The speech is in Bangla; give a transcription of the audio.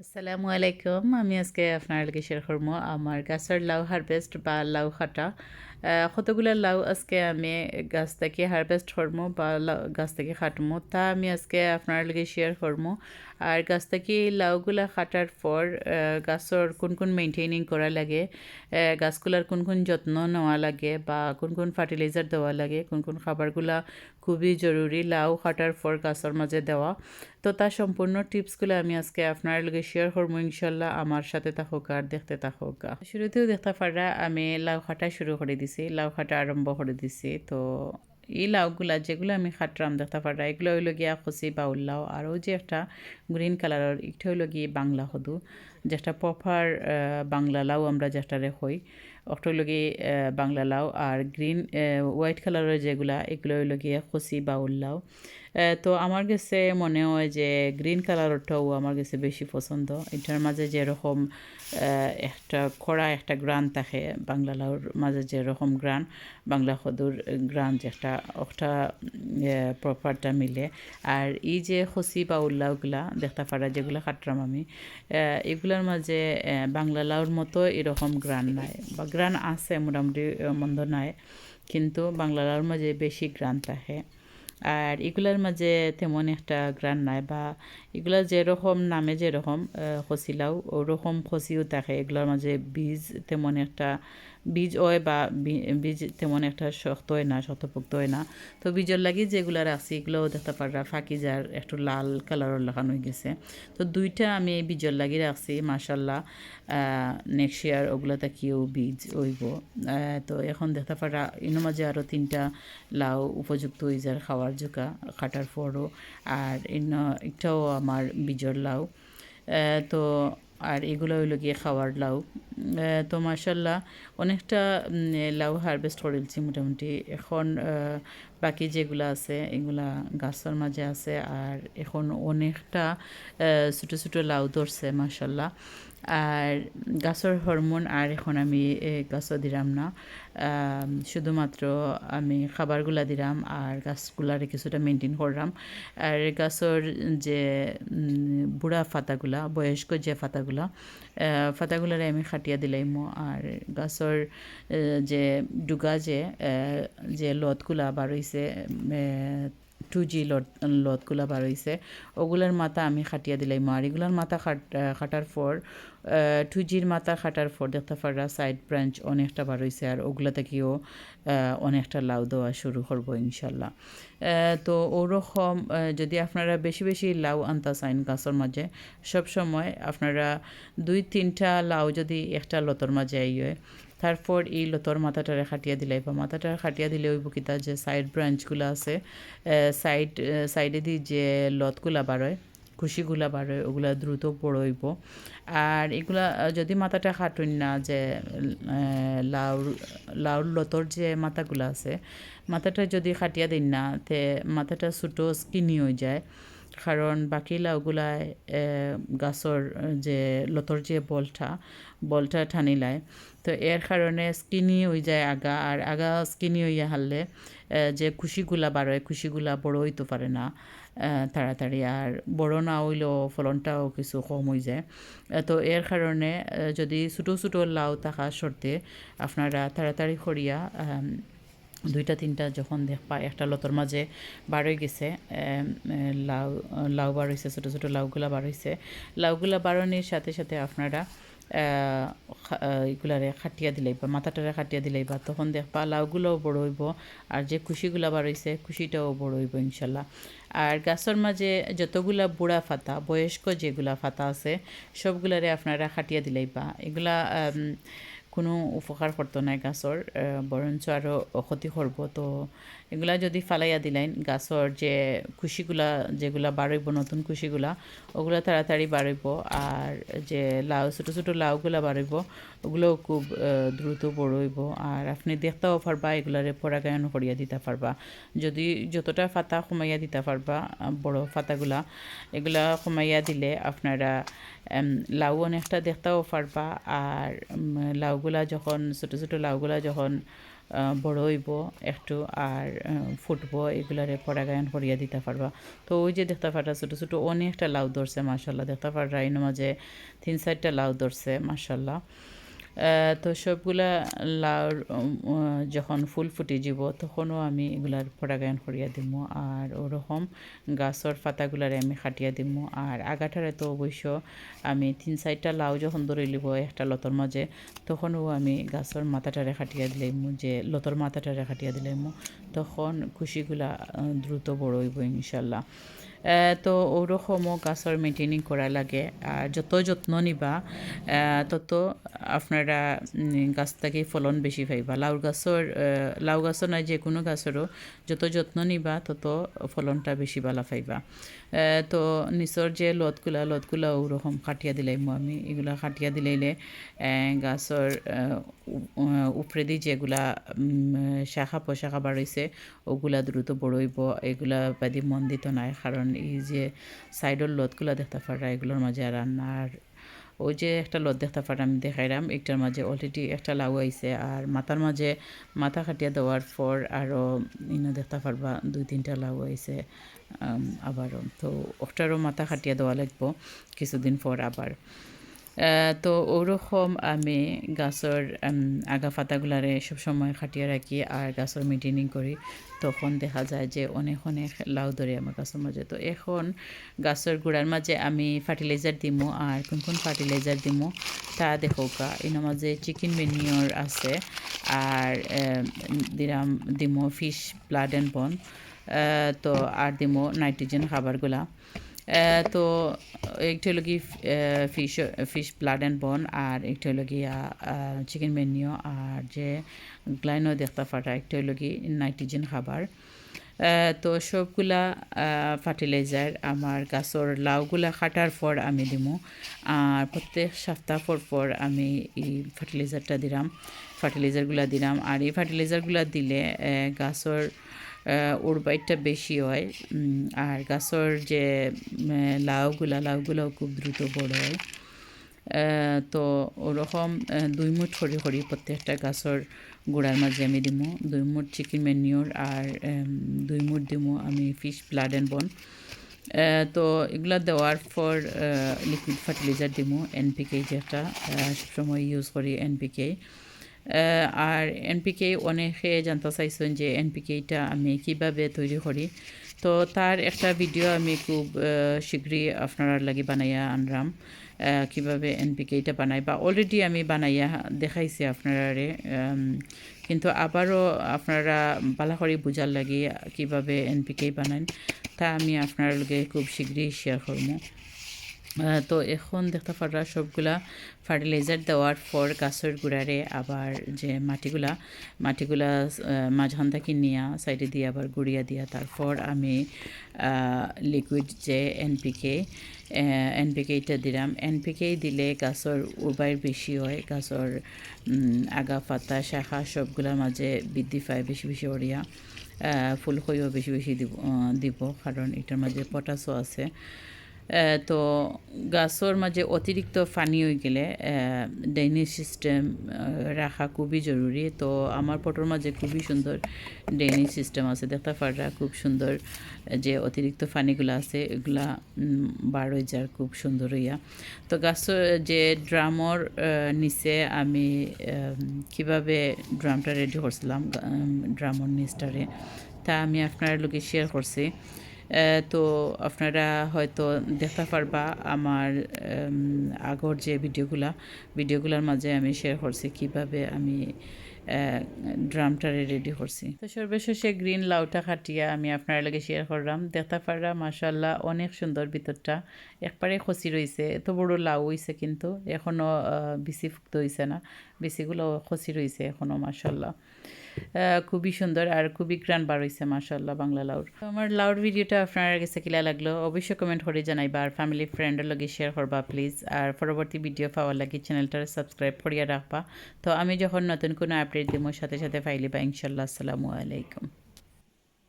আসসালামু আলাইকুম আমি আজকে আপনার লগে শেয়ার করব আমার গাছের লাউ হারভেস্ট বা লাউ খাটা আহ, কতগুলা লাউ আজকে আমি গাছ থেকে হারভেস্ট করব বা গাছ থেকে খাটমো তা আমি আজকে আপনার লগে শেয়ার করব আর গাছ থেকে লাউগুলা কাটার পর গাছের কোন কোন মেনটেনিং করা লাগে গাছগুলার কোন কোন যত্ন নেওয়া লাগে বা কোন কোন ফার্টিলাইজার দেওয়া লাগে, কোন কোন খাবারগুলা খুবই জরুরি লাউ কাটার পর গাছের মাঝে দেওয়া। তো তার সম্পূর্ণ টিপসগুলো আমি আজকে আপনার লগে শেয়ার করব ইনশাল্লাহ আমার সাথে থাকুক আর দেখতে থাকুক। শুরুতেও দেখতে পারা, আমি লাউ খাটা শুরু করে দিছি। লাউ খাটা আরম্ভ করে দিছি। তো এই লাউগুলা যেগুলো আমি খাটরাম দেখতে পারা এগুলো হইল গিয়া খসি বাউল লাউ আর যে একটা গ্রিন কালারের এটা হইল গিয়ে বাংলা হদু যেটা প্রপার বাংলা লাউ আমরা যেটারে হই ওটা হইল বাংলা লাউ আর গ্রিন হোয়াইট কালারের যেগুলা এগুলো হইল গিয়ে খসি বাউল লাউ। তো আমার কাছে মনে হয় যে গ্রিন কালারটাও আমার কাছে বেশি পছন্দ। এটার মাঝে যেরকম একটা খরা একটা গ্রান থাকে, বাংলা লাউর মাঝে যেরকম গ্রান, বাংলা সদুর গ্রান যে একটা প্রপারটা মিলে। আর এই যে খসি বা উল্লাউগুলা দেখতে পারা যেগুলো কাটলাম আমি এগুলার মাঝে বাংলা লাউর মতো এরকম গ্রান নাই। বা গ্রান আছে মোটামুটি মন্দ নাই, কিন্তু বাংলা লাউর মাঝে বেশি গ্রান থাকে। আর এগুলার মাঝে তেমন একটা গ্রান নাই বা এগুলা যেরকম নামে যেরকম খসিলাও ওরকম খসিও থাকে এগুলার মাঝে বীজ তেমন একটা, বীজ হয় বা বীজ তেমন একটা শক্ত হয় না, শক্তপোক্ত হয় না। তো বীজের লাগি যেগুলা রাখছি, এগুলোও দেখতে পারা ফাঁকি যার একটু লাল কালারের লাগানো হয়ে গেছে। তো দুইটা আমি এই বীজের লাগি রাখছি মার্শাল্লাহ নেক্সট ইয়ার ওগুলোতে কেউ বীজ হইব তো এখন দেখতে পারা ইনো মাঝে আরও তিনটা লাউ উপযুক্ত হয়ে যার খাওয়ার জোকা কাটার পরও, আর ইন একটাও আমার বীজর লাউ। তো আর এগুলো হইল গিয়ে খাওয়ার লাউ। তো মার্শাল্লাহ অনেকটা লাউ হারভেস্ট করেছি মোটামুটি। এখন বাকি যেগুলো আছে, এগুলা গাছের মাঝে আছে, আর এখন অনেকটা ছোটো ছোটো লাউ ধরছে মার্শাল্লাহ আর গাছের হরমোন আর এখন আমি গাছও দিলাম না। শুধুমাত্র আমি খাবারগুলা দিলাম আর গাছগুলারে কিছুটা মেনটেন করলাম আর গাছের যে বুড়া ফাতাগুলা, বয়স্ক যে ফাতাগুলা ফাতাগুলারে আমি খাটিয়া দিলাইমো। আর গাছর যে ডুগা যে যে লতগুলা হইছে টু জি লট লতগুলা হইছে, ওগুলার মাথা আমি খাটিয়া দিলাইমো। আর এগুলার মাথা খাট খাটার পর টু জির মাথা খাটার পর দেখতে সাইড ব্রাঞ্চ অনেকটা বার হইছে আর ওগুলা থেকেও অনেকটা লাউ দেওয়া শুরু করব ইনশাল্লাহ। তো ওরকম যদি আপনারা বেশি বেশি লাউ আনতা চান গাছের মাঝে, সব সময় আপনারা দুই তিনটা লাউ যদি একটা লতর মাঝে আইয়ে, তারপর এই লতর মাথাটারে খাটিয়া দিলাই বা মাথাটারে খাটিয়া দিলে ওই বুকিতা যে সাইড ব্রাঞ্চগুলো আছে সাইড সাইডে দিয়ে যে লতগুলা বাড়য় খুশিগুলা বাড়ে ওগুলা দ্রুত বড় হইব আর এগুলা যদি মাথাটা খাটুন না যে আহ, লাউর লতর যে মাথাগুলো আছে মাথাটা যদি খাটিয়া দিন না তে মাথাটা ছোটো স্কিনি হয়ে যায়। কারণ বাকি লাউগুলায় গাছর যে লতর যে বলটা বলটা টানিলায় তো এর কারণে স্কিনি হয়ে যায় আগা আর আগা স্কিনি হইয়া হারলে যে খুশিগুলা বাড়য় খুশিগুলা বড় হইতে পারে না। তাড়াতাড়ি। আর বড় না হইলেও ফলনটাও কিছু কম হয়ে যায়। তো এর কারণে যদি ছোটো ছোটো লাউ থাকা শর্তে আপনারা তাড়াতাড়ি করিয়া দুইটা তিনটা যখন দেখবা একটা লতর মাঝে বার হয়ে গেছে লাউ লাউ বার হয়েছে ছোটো ছোটো লাউগুলা বার হয়েছে লাউগুলা বাড়ানোর সাথে সাথে আপনারা এগুলারে খাটিয়া দিলাইবা মাথাটারে খাটিয়া দিলাইবা তখন দেখবা লাউগুলোও বড় হইব আর যে খুশিগুলা বার খুশিটাও বড় হইব ইনশাল্লাহ। আর গাছের মাঝে যতগুলা বুড়া ফাতা, বয়স্ক যেগুলা ফাতা আছে, সবগুলারে আপনারা খাটিয়া দিলাইবা এগুলা কোনো উপকার করতো না গাছর আহ, বরঞ্চ আরও ক্ষতি করব। তো এগুলা যদি ফালাইয়া দিলেন গাছর যে কুশিগুলা যেগুলা বাড়ইব নতুন কুশিগুলা ওগুলা তাড়াতাড়ি বাড়ইব আর যে লাউ ছোটো ছোটো লাউগুলা বাড়ইব ওগুলোও খুব দ্রুত বড়ইব। আর আপনি দেখতেও পারবা এগুলারে পরাগায়ন করিয়া দিতে পারবা। যদি যতটা ফাতা কমাইয়া দিতে পারবা বড় ফাতাগুলা এগুলা কমাইয়া দিলে আপনারা লাউ অনেকটা দেখতেও পারবা আর লাউগুলা যখন, ছোটো ছোটো লাউগুলা যখন বড় হইব একটু, আর ফুটব, এগুলারে পরাগায়ন করিয়া দিতে পারবা। তো ওই যে দেখতে পারা ছোটো ছোটো অনেকটা লাউ ধরছে মাসাল্লাহ দেখতে পারা এই মাঝে তিন চারটা লাউ ধরছে মাসাল্লাহ তো সবগুলা লাউর যখন ফুল ফুটি যাব তখনও আমি এগুলার পরাগায়ন করিয়া দিব আর ওরকম গাছর পাতাগুলারে আমি খাটিয়া দিব আর আগাটারে তো অবশ্য আমি তিন চারটা লাউ যখন ধরে লিব একটা লতর মাঝে, তখনও আমি গাছর মাথাটারে খাটিয়া দিলাম যে লতর মাথাটারে খাটিয়া দিলাম তখন খুশিগুলা দ্রুত বড় হইব ইনশাল্লাহ। তো ওরকমও গাছর মেনটেনিং করা লাগে। আর যত যত্ন নিবা তত আপনারা গাছ থেকে ফলন বেশি পাইবা লাউ গাছর লাউ গাছও নয় যে কোনো গাছেরও যত যত্ন নিবা, তত ফলনটা বেশি ভালো পাইবা। তো নিচর যে লতগুলা লতগুলা ওরকম কাটিয়া দিলাইম আমি এগুলা কাটিয়া দিলাইলে গাছর উপরে দিয়ে যেগুলা শাখা পোশাখা বাড়ইছে ওগুলা দ্রুত বড় হইব এগুলা বাদি মন দিত নাই কারণ এই যে সাইডের লোদগুলো দেখতে পারা এগুলোর মাঝে আর রান্নার ওই যে একটা লত দেখতে আমি দেখাইলাম, একটার মাঝে অলরেডি একটা লাউ আইছে আর মাথার মাঝে মাথা খাটিয়া দেওয়ার পর আরও ইনো দেখতে পারবা দুই তিনটা লাউ আইছে আবারও। তো ওটারও মাথা খাটিয়া দেওয়া লাগবো কিছুদিন পর আবার। তো ওরকম আমি গাছের আগা পাতাগুলারে সবসময় খাটিয়ে রাখি আর গাছের মেনটেনিং করি। তখন দেখা যায় যে অনেক অনেক লাউ ধরে আমার গাছের মাঝে। তো এখন গাছের গুড়ার মাঝে আমি ফার্টিলাইজার দিমু আর কোন কোন ফার্টিলাইজার দিমু তা দেখোকা এর মাঝে চিকেন মেনিওর আছে আর দিলাম, দিমু ফিশ ব্লাড অ্যান্ড বন তো আর দিমু নাইট্রোজেন খাবারগুলা। তো একটা হলো কি ফিশ ফিশ ব্লাড অ্যান্ড বন আর একটা হলো কি চিকেন মেনিও আর যে গ্লাইনও দেখতে ফাটা একটা হলো কি নাইট্রোজেন খাবার। তো সবগুলা ফার্টিলাইজার আমার গাছর লাউগুলা কাটার পর আমি দিমু আর প্রত্যেক সপ্তাহ পর পর আমি এই ফার্টিলাইজারটা দিলাম ফার্টিলাইজারগুলা দিলাম আর এই ফার্টিলাইজারগুলা দিলে আহ, গাছর উড়বাইটটা বেশি হয়। আর গাছর যে লাউগুলা, লাউগুলাও খুব দ্রুত বড় হয়। তো ওরকম দুই মুঠ খড়ি খড়ি প্রত্যেকটা গাছর গোড়ার মাঝে আমি দিমু। দুই মুঠ চিকেন ম্যানিওর আর দুই মুঠ দিমো আমি ফিশ ব্লাড অ্যান্ড বন তো এগুলা দেওয়ার পর লিকুইড ফার্টিলাইজার দিমু এনপিকে যেটা সবসময় ইউজ করি এনপিকে আর এনপিকে অনেকে জানতে চাইছেন যে এনপিকেটা আমি কীভাবে তৈরি করি। তো তার একটা ভিডিও আমি খুব শীঘ্রই আপনারা লাগি বানাইয়া আনলাম আহ, কীভাবে এনপিকেটা বানাই বা অলরেডি আমি বানাইয়া দেখাইছি আপনারারে কিন্তু আবারও আপনারা ভালো করে বুঝার লাগি কীভাবে এনপিকে বানান তা আমি আপনার লগে খুব শীঘ্রই শেয়ার করব। তো এখন দেখতে পারা সবগুলা ফার্টিলাইজার দেওয়ার পর গাছের গুড়ারে আবার যে মাটিগুলা মাটিগুলা মাঝখান থেকে নিয়া সাইডে দিয়ে আবার গুড়িয়া দিয়া তারপর আমি লিকুইড যে এনপিকে এনপিকেটা দিলাম। এনপিকে দিলে গাছের উর্বাইর বেশি হয় গাছের আগা পাতা শাখা সবগুলার মাঝে বৃদ্ধি পায় বেশি বেশি আহ, ফুল কইও বেশি বেশি দিব দিব কারণ এটার মাঝে পটাশও আছে। তো গাছর মাঝে অতিরিক্ত পানি হয়ে গেলে ড্রেনেজ সিস্টেম রাখা খুবই জরুরি তো আমার পটোর মাঝে খুবই সুন্দর ড্রেনেজ সিস্টেম আছে। দেখতে পারা খুব সুন্দর যে অতিরিক্ত পানিগুলো আছে, এগুলা বার হয়ে যার খুব সুন্দর হইয়া তো গাছ যে ড্রামর নিচে আমি কীভাবে ড্রামটা রেডি করছিলাম ড্রামর নিচটারে তা আমি আপনার লোকে শেয়ার করছি তো আপনারা হয়তো দেখতে পারবা আমার আগর যে ভিডিওগুলা, ভিডিওগুলোর মাঝে আমি শেয়ার করছি কীভাবে আমি ড্রামটারে রেডি করছি। তো সর্বশেষে গ্রিন লাউটা খাটিয়া আমি আপনার লাগে শেয়ার করলাম। দেখতে পারলাম মাসাল্লাহ অনেক সুন্দর ভিতরটা। একবারে খসি রয়েছে এত বড় লাউ হয়েছে কিন্তু এখনও বিসি ফুক্ত হয়েছে না। বিসিগুলো খসি রয়েছে এখনও মাসাল্লাহ খুবই সুন্দর আর খুবই গ্রান বার হয়েছে মাসাল্লাহ বাংলা লাউর। আমার লাউর ভিডিওটা আপনার কাছে কিলা লাগল, অবশ্যই কমেন্ট করে জানাইবা আর ফ্যামিলি ফ্রেন্ডের লগে শেয়ার করবা প্লিজ আর পরবর্তী ভিডিও পাওয়ার লাগে চ্যানেলটা সাবস্ক্রাইব করিয়া রাখবা। তো আমি যখন নতুন কোনো আপডেট দিব সাথে সাথে ফাইলিবা ইনশাল্লাহ আসসালামু আলাইকুম।